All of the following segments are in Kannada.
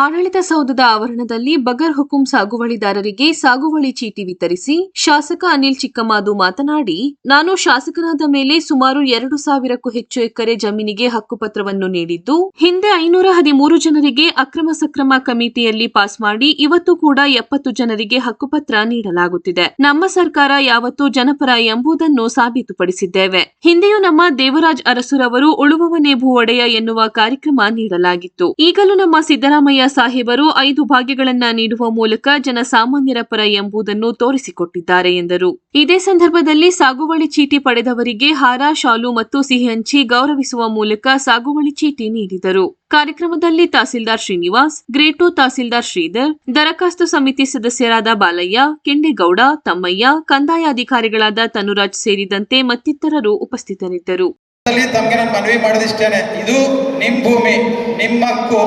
ಆಡಳಿತ ಸೌಧದ ಆವರಣದಲ್ಲಿ ಬಗರ್ ಹುಕುಂ ಸಾಗುವಳಿದಾರರಿಗೆ ಸಾಗುವಳಿ ಚೀಟಿ ವಿತರಿಸಿ ಶಾಸಕ ಅನಿಲ್ ಚಿಕ್ಕಮಾದು ಮಾತನಾಡಿ, ನಾನು ಶಾಸಕನಾದ ಮೇಲೆ ಸುಮಾರು ಎರಡು ಸಾವಿರಕ್ಕೂ ಹೆಚ್ಚು ಎಕರೆ ಜಮೀನಿಗೆ ಹಕ್ಕುಪತ್ರವನ್ನು ನೀಡಿದ್ದು, ಹಿಂದೆ ಐನೂರ ಹದಿಮೂರು ಜನರಿಗೆ ಅಕ್ರಮ ಸಕ್ರಮ ಕಮಿಟಿಯಲ್ಲಿ ಪಾಸ್ ಮಾಡಿ ಇವತ್ತು ಕೂಡ ಎಪ್ಪತ್ತು ಜನರಿಗೆ ಹಕ್ಕುಪತ್ರ ನೀಡಲಾಗುತ್ತಿದೆ. ನಮ್ಮ ಸರ್ಕಾರ ಯಾವತ್ತೂ ಜನಪರ ಎಂಬುದನ್ನು ಸಾಬೀತುಪಡಿಸಿದ್ದೇವೆ. ಹಿಂದೆಯೂ ನಮ್ಮ ದೇವರಾಜ್ ಅರಸುರವರು ಉಳುವವನೇ ಭೂ ಒಡೆಯ ಎನ್ನುವ ಕಾರ್ಯಕ್ರಮ ನೀಡಲಾಗಿತ್ತು. ಈಗಲೂ ನಮ್ಮ ಸಿದ್ದರಾಮಯ್ಯ ಸಾಹೇಬರು ಐದು ಭಾಗ್ಯಗಳನ್ನು ನೀಡುವ ಮೂಲಕ ಜನಸಾಮಾನ್ಯರ ಪರ ಎಂಬುದನ್ನು ತೋರಿಸಿಕೊಟ್ಟಿದ್ದಾರೆ ಎಂದರು. ಇದೇ ಸಂದರ್ಭದಲ್ಲಿ ಸಾಗುವಳಿ ಚೀಟಿ ಪಡೆದವರಿಗೆ ಹಾರ, ಶಾಲು ಮತ್ತು ಸಿಹಿ ಹಂಚಿ ಗೌರವಿಸುವ ಮೂಲಕ ಸಾಗುವಳಿ ಚೀಟಿ ನೀಡಿದರು. ಕಾರ್ಯಕ್ರಮದಲ್ಲಿ ತಹಸೀಲ್ದಾರ್ ಶ್ರೀನಿವಾಸ್, ಗ್ರೇಟು ತಹಸೀಲ್ದಾರ್ ಶ್ರೀಧರ್, ದರಖಾಸ್ತು ಸಮಿತಿ ಸದಸ್ಯರಾದ ಬಾಲಯ್ಯ, ಕೆಂಡೇಗೌಡ, ತಮ್ಮಯ್ಯ, ಕಂದಾಯ ಅಧಿಕಾರಿಗಳಾದ ತನುರಾಜ್ ಸೇರಿದಂತೆ ಮತ್ತಿತರರು ಉಪಸ್ಥಿತರಿದ್ದರು. ತಮಗೆ ನಾನು ಮನವಿ ಮಾಡೋದಿಷ್ಟೇನೆ. ಇದು ನಿಮ್ಮ ಭೂಮಿ ನಿಮ್ಮ ಹಕ್ಕು.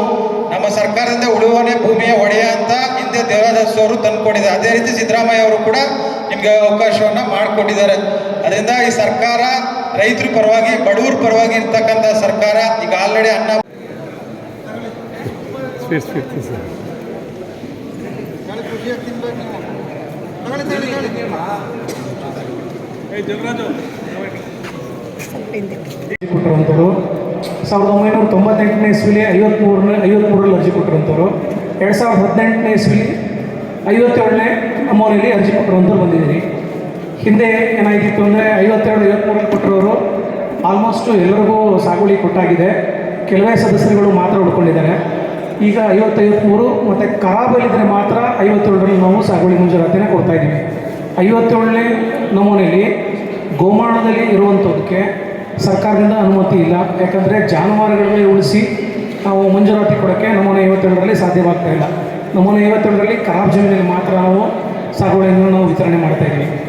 ನಮ್ಮ ಸರ್ಕಾರದಿಂದ ಉಳುವನೆ ಭೂಮಿಯ ಒಡೆಯ ಅಂತ ಹಿಂದೆ ದೇವರಾಜ ಅವರು ತಂದುಕೊಂಡಿದ್ದಾರೆ ಅದೇ ರೀತಿ ಸಿದ್ದರಾಮಯ್ಯ ಅವರು ಕೂಡ ನಿಮಗೆ ಅವಕಾಶವನ್ನು ಮಾಡಿಕೊಟ್ಟಿದ್ದಾರೆ. ಅದರಿಂದ ಈ ಸರ್ಕಾರ ರೈತರ ಪರವಾಗಿ ಬಡವರ ಪರವಾಗಿ ಇರ್ತಕ್ಕಂಥ ಸರ್ಕಾರ ಈಗ ಆಲ್ರೆಡಿ ಅನ್ನ ಸ್ವೀಟ್ ಸರ್ ಕೊಟ್ಟಿರುವಂಥವ್ರು. ಸಾವಿರದ ಒಂಬೈನೂರ ತೊಂಬತ್ತೆಂಟನೇ ಇಸ್ವಿಲಿ ಐವತ್ಮೂರನೇ, ಐವತ್ಮೂರರಲ್ಲಿ ಅರ್ಜಿ ಕೊಟ್ಟಿರುವಂಥವ್ರು. ಎರಡು ಸಾವಿರದ ಹದಿನೆಂಟನೇ ಇಸ್ವಿಲಿ ಐವತ್ತೇಳನೇ ನಮೂನೆಯಲ್ಲಿ ಅರ್ಜಿ ಕೊಟ್ಟಿರುವಂಥವ್ರು ಬಂದಿದ್ದೀರಿ. ಹಿಂದೆ ಏನಾಗಿತ್ತು ಅಂದರೆ ಐವತ್ತೆರಡು ಐವತ್ಮೂರಲ್ಲಿ ಕೊಟ್ಟಿರೋರು. ಆಲ್ಮೋಸ್ಟು ಎಲ್ಲರಿಗೂ ಸಾಗುವಳಿ ಕೊಟ್ಟಾಗಿದೆ. ಕೆಲವೇ ಸದಸ್ಯರುಗಳು ಮಾತ್ರ ಉಳ್ಕೊಂಡಿದ್ದಾರೆ. ಈಗ ಐವತ್ತೈವತ್ಮೂರು ಮತ್ತು ಖರಾಬಲ್ಲಿದ್ದರೆ ಮಾತ್ರ ಐವತ್ತೇಳರಲ್ಲಿ ನಾವು ಸಾಗುವಳಿ ಮಂಜೂರಾತಿನ ಕೊಡ್ತಾ ಇದ್ದೀವಿ. ಐವತ್ತೇಳನೇ ನಮೂನೆಯಲ್ಲಿ ಗೋಮಾಳದಲ್ಲಿ ಅನುಮತಿ ಇಲ್ಲ. ಯಾಕಂದರೆ ಜಾನುವಾರುಗಳನ್ನೇ ಉಳಿಸಿ ನಾವು ಮಂಜೂರಾತಿ ಕೊಡೋಕ್ಕೆ ನಮೂನೆ ಐವತ್ತೇಳರಲ್ಲಿ ಸಾಧ್ಯವಾಗ್ತಾ ಇಲ್ಲ. ನಮೂನೆ ಐವತ್ತೇಳರಲ್ಲಿ ಖರಾಬ್ ಜಮೀನಲ್ಲಿ ಮಾತ್ರ ನಾವು ಸಾಗುವಳಿಯನ್ನು ನಾವು ವಿತರಣೆ ಮಾಡ್ತಾ ಇದ್ದೀವಿ.